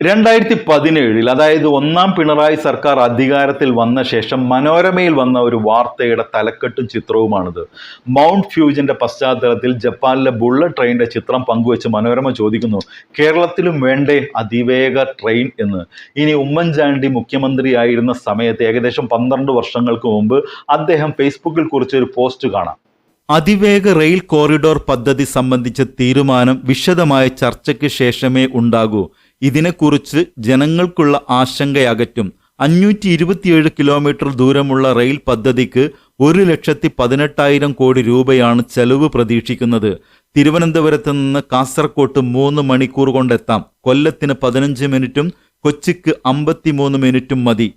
രണ്ടായിരത്തി പതിനേഴിൽ അതായത് ഒന്നാം പിണറായി സർക്കാർ അധികാരത്തിൽ വന്ന ശേഷം മനോരമയിൽ വന്ന ഒരു വാർത്തയുടെ തലക്കെട്ടും ചിത്രവുമാണിത്. മൗണ്ട് ഫ്യൂജിന്റെ പശ്ചാത്തലത്തിൽ ജപ്പാനിലെ ബുള്ളറ്റ് ട്രെയിനിന്റെ ചിത്രം പങ്കുവച്ച് മനോരമ ചോദിക്കുന്നു കേരളത്തിലും വേണ്ടേ അതിവേഗ ട്രെയിൻ എന്ന്? ഇനി ഉമ്മൻചാണ്ടി മുഖ്യമന്ത്രിയായിരുന്ന സമയത്ത് ഏകദേശം പന്ത്രണ്ട് വർഷങ്ങൾക്ക് മുമ്പ് അദ്ദേഹം ഫേസ്ബുക്കിൽ കുറിച്ചൊരു പോസ്റ്റ് കാണാം. അതിവേഗ റെയിൽ കോറിഡോർ പദ്ധതി സംബന്ധിച്ച തീരുമാനം വിശദമായ ചർച്ചയ്ക്ക് ശേഷമേ ഉണ്ടാകൂ. ഇതിനെക്കുറിച്ച് ജനങ്ങൾക്കുള്ള ആശങ്കയകറ്റും അഞ്ഞൂറ്റി ഇരുപത്തിയേഴ് കിലോമീറ്റർ ദൂരമുള്ള റെയിൽ പദ്ധതിക്ക് ഒരു ലക്ഷത്തി പതിനെട്ടായിരം കോടി രൂപയാണ് ചെലവ് പ്രതീക്ഷിക്കുന്നത്. തിരുവനന്തപുരത്ത് നിന്ന് കാസർകോട്ട് മൂന്ന് മണിക്കൂർ കൊണ്ടെത്താം. കൊല്ലത്തിന് പതിനഞ്ച് മിനിറ്റും കൊച്ചിക്ക് അമ്പത്തിമൂന്ന് മിനിറ്റും മതി.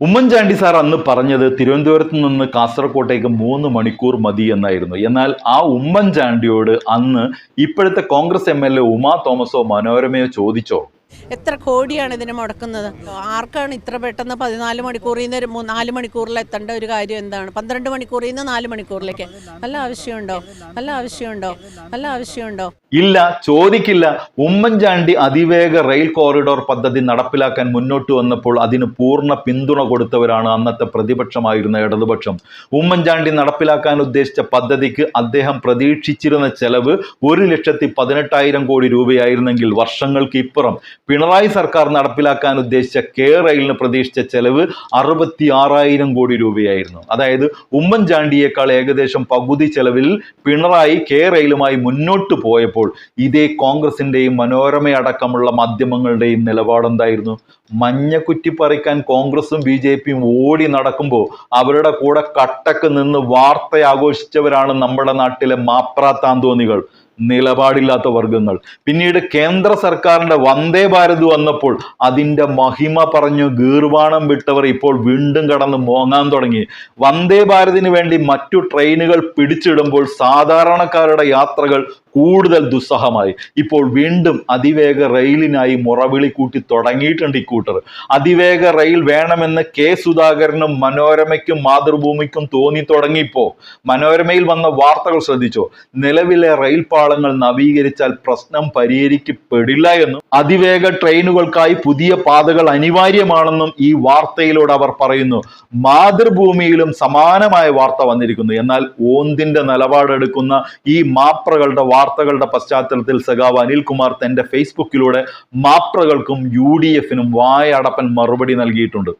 ഉമ്മൻചാണ്ടി സാർ അന്ന് പറഞ്ഞത് തിരുവനന്തപുരത്ത് നിന്ന് കാസർകോട്ടേക്ക് മൂന്ന് മണിക്കൂർ മതി എന്നായിരുന്നു. എന്നാൽ ആ ഉമ്മൻചാണ്ടിയോട് അന്ന് ഇപ്പോഴത്തെ കോൺഗ്രസ് എം ഉമാ തോമസോ മനോരമയോ ചോദിച്ചോ? എത്ര കോടിയാണ് ഇതിന് മുടക്കുന്നത്? ആർക്കാണ് ഇത്ര പെട്ടെന്ന് പതിനാല് മണിക്കൂറിൽ നിന്ന് ഒരു നാല് മണിക്കൂറിൽ എത്തേണ്ട ഒരു കാര്യം എന്താണ്? പന്ത്രണ്ട് മണിക്കൂറിൽ നിന്ന് നാല് മണിക്കൂറിലേക്ക്. നല്ല ആവശ്യമുണ്ടോ? നല്ല ആവശ്യമുണ്ടോ? നല്ല ആവശ്യമുണ്ടോ? ഇല്ല ചോദിക്കില്ല. ഉമ്മൻചാണ്ടി അതിവേഗ റെയിൽ കോറിഡോർ പദ്ധതി നടപ്പിലാക്കാൻ മുന്നോട്ട് വന്നപ്പോൾ അതിന് പൂർണ പിന്തുണ കൊടുത്തവരാണ് അന്നത്തെ പ്രതിപക്ഷമായിരുന്ന ഇടതുപക്ഷം. ഉമ്മൻചാണ്ടി നടപ്പിലാക്കാൻ ഉദ്ദേശിച്ച പദ്ധതിക്ക് അദ്ദേഹം പ്രതീക്ഷിച്ചിരുന്ന ചെലവ് ഒരു ലക്ഷത്തി പതിനെട്ടായിരം കോടി രൂപയായിരുന്നെങ്കിൽ വർഷങ്ങൾക്ക് ഇപ്പുറം. പിണറായി സർക്കാർ നടപ്പിലാക്കാൻ ഉദ്ദേശിച്ച കെ റെയിലിന് പ്രതീക്ഷിച്ച ചെലവ് അറുപത്തി ആറായിരം കോടി രൂപയായിരുന്നു. അതായത് ഉമ്മൻചാണ്ടിയേക്കാൾ ഏകദേശം പകുതി ചെലവിൽ പിണറായി കെ റെയിലുമായി മുന്നോട്ട് പോയപ്പോൾ ഇതേ കോൺഗ്രസിന്റെയും മനോരമ അടക്കമുള്ള മാധ്യമങ്ങളുടെയും നിലപാടെന്തായിരുന്നു മഞ്ഞക്കുറ്റി പറിക്കാൻ കോൺഗ്രസും ബി ജെ പിയും ഓടി നടക്കുമ്പോൾ അവരുടെ കൂടെ കട്ടക്ക് നിന്ന് വാർത്ത ആഘോഷിച്ചവരാണ് നമ്മുടെ നാട്ടിലെ മാപ്രാത്താന്തോന്നികൾ നിലപാടില്ലാത്ത വർഗങ്ങൾ. പിന്നീട് കേന്ദ്ര സർക്കാരിന്റെ വന്ദേ ഭാരത് വന്നപ്പോൾ അതിന്റെ മഹിമ പറഞ്ഞു ഗീർവാണം വിട്ടവർ ഇപ്പോൾ വീണ്ടും കടന്ന് മോങ്ങാൻ തുടങ്ങി. വന്ദേ ഭാരതിന് വേണ്ടി മറ്റു ട്രെയിനുകൾ പിടിച്ചിടുമ്പോൾ സാധാരണക്കാരുടെ യാത്രകൾ കൂടുതൽ ദുസ്സഹമായി. ഇപ്പോൾ വീണ്ടും അതിവേഗ റെയിലിനായി മുറവിളി കൂട്ടി തുടങ്ങിയിട്ടുണ്ട് ഇക്കൂട്ടർ അതിവേഗ റെയിൽ വേണമെന്ന് കെ സുധാകരനും മനോരമയ്ക്കും മാതൃഭൂമിക്കും തോന്നി തുടങ്ങിയപ്പോ മനോരമയിൽ വന്ന വാർത്തകൾ ശ്രദ്ധിച്ചോ? നിലവിലെ റെയിൽ പാളങ്ങൾ നവീകരിച്ചാൽ പ്രശ്നം പരിഹരിക്കപ്പെടില്ല എന്നും അതിവേഗ ട്രെയിനുകൾക്കായി പുതിയ പാതകൾ അനിവാര്യമാണെന്നും ഈ വാർത്തയിലൂടെ അവർ പറയുന്നു. മാതൃഭൂമിയിലും സമാനമായ വാർത്ത വന്നിരിക്കുന്നു. എന്നാൽ ഓന്തിന്റെ നിലപാടെടുക്കുന്ന ഈ മാപ്രകളുടെ വാർത്തകളുടെ പശ്ചാത്തലത്തിൽ സഖാവ് അനിൽകുമാർ തന്റെ ഫേസ്ബുക്കിലൂടെ മാപ്രകൾക്കും യു ഡി എഫിനും വായടപ്പൻ മറുപടി നൽകിയിട്ടുണ്ട്.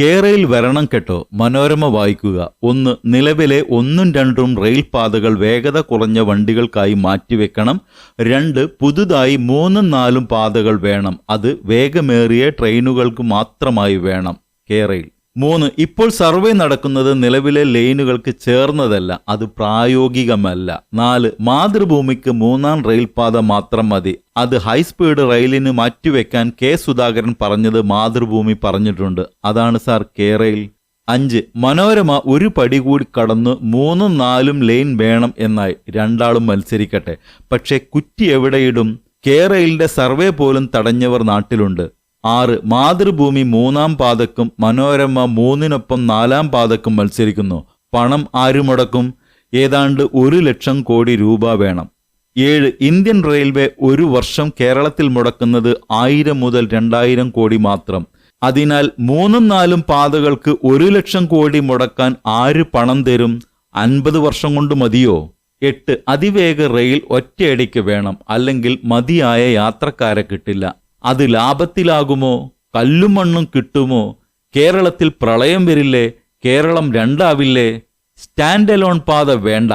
കേരയിൽ വരണം കേട്ടോ. മനോരമ വായിക്കുക. ഒന്ന് നിലവിലെ ഒന്നും രണ്ടും റെയിൽ പാതകൾ വേഗത കുറഞ്ഞ വണ്ടികൾക്കായി മാറ്റിവെക്കണം. രണ്ട് പുതുതായി മൂന്നും നാലും പാതകൾ വേണം. അത് വേഗമേറിയ ട്രെയിനുകൾക്ക് മാത്രമായി വേണം കേരയിൽ. മൂന്ന് ഇപ്പോൾ സർവേ നടക്കുന്നത് നിലവിലെ ലൈനുകൾക്ക് ചേർന്നതല്ല അത് പ്രായോഗികമല്ല. നാല് മാതൃഭൂമിക്ക് മൂന്നാം റെയിൽപാത മാത്രം മതി. അത് ഹൈസ്പീഡ് റെയിലിന് മാറ്റിവെക്കാൻ കെ സുധാകരൻ പറഞ്ഞത് മാതൃഭൂമി പറഞ്ഞിട്ടുണ്ട്. അതാണ് സാർ കെ റെയിൽ. അഞ്ച് മനോരമ ഒരു പടി കൂടി കടന്ന് മൂന്നും നാലും ലൈൻ വേണം എന്നായി. രണ്ടാളും മത്സരിക്കട്ടെ. പക്ഷേ കുറ്റി എവിടെയിടും? കെ റെയിലിന്റെ സർവേ പോലും തടഞ്ഞവർ നാട്ടിലുണ്ട്. ആറ്. മാതൃഭൂമി മൂന്നാം പാതക്കും മനോരമ മൂന്നിനൊപ്പം നാലാം പാതക്കും മത്സരിക്കുന്നു. പണം ആരുമുടക്കും ഏതാണ്ട് ഒരു ലക്ഷം കോടി രൂപ വേണം. ഏഴ്. ഇന്ത്യൻ റെയിൽവേ ഒരു വർഷം കേരളത്തിൽ മുടക്കുന്നത് ആയിരം മുതൽ രണ്ടായിരം കോടി മാത്രം. അതിനാൽ മൂന്നും നാലും പാതകൾക്ക് ഒരു ലക്ഷം കോടി മുടക്കാൻ ആര് പണം തരും? അൻപത് വർഷം കൊണ്ട് മതിയോ? എട്ട്. അതിവേഗ റെയിൽ ഒറ്റയടിക്ക് വേണം. അല്ലെങ്കിൽ മതിയായ യാത്രക്കാരെ കിട്ടില്ല. അത് ലാഭത്തിലാകുമോ? കല്ലും മണ്ണും കിട്ടുമോ? കേരളത്തിൽ പ്രളയം വരില്ലേ? കേരളം രണ്ടാവില്ലേ? സ്റ്റാൻഡ് അലോൺ പാത വേണ്ട.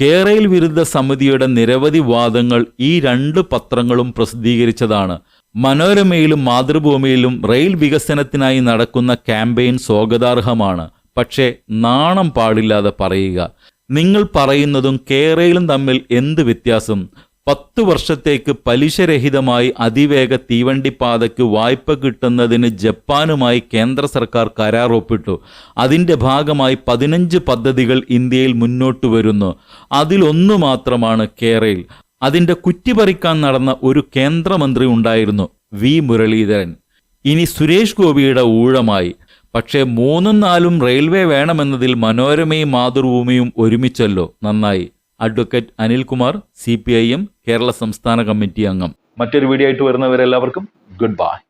കേരയിൽ വിരുദ്ധ സമിതിയുടെ നിരവധി വാദങ്ങൾ ഈ രണ്ട് പത്രങ്ങളും പ്രസിദ്ധീകരിച്ചതാണ്. മനോരമയിലും മാതൃഭൂമിയിലും റെയിൽ വികസനത്തിനായി നടക്കുന്ന ക്യാമ്പയിൻ സ്വാഗതാർഹമാണ്. പക്ഷേ നാണം പാടില്ലാതെ പറയുക. നിങ്ങൾ പറയുന്നതും കേരയിലും തമ്മിൽ എന്ത് വ്യത്യാസം? പത്തു വർഷത്തേക്ക് പലിശരഹിതമായി അതിവേഗ തീവണ്ടിപ്പാതയ്ക്ക് വായ്പ കിട്ടുന്നതിന് ജപ്പാനുമായി കേന്ദ്ര സർക്കാർ കരാർ ഒപ്പിട്ടു അതിന്റെ ഭാഗമായി പതിനഞ്ച് പദ്ധതികൾ ഇന്ത്യയിൽ മുന്നോട്ട് വരുന്നു. അതിലൊന്നു മാത്രമാണ് കേരയിൽ. അതിന്റെ കുറ്റിപറിക്കാൻ നടന്ന ഒരു കേന്ദ്രമന്ത്രി ഉണ്ടായിരുന്നു വി. മുരളീധരൻ. ഇനി സുരേഷ് ഗോപിയുടെ ഊഴമായി. പക്ഷേ മൂന്നും നാലും റെയിൽവേ വേണമെന്നതിൽ മനോരമയും മാതൃഭൂമിയും ഒരുമിച്ചല്ലോ. നന്നായി. അഡ്വക്കേറ്റ് അനിൽകുമാർ സി കേരള സംസ്ഥാന കമ്മിറ്റി അംഗം. മറ്റൊരു വീഡിയോ ആയിട്ട് വരുന്നവരെല്ലാവർക്കും ഗുഡ് ബൈ.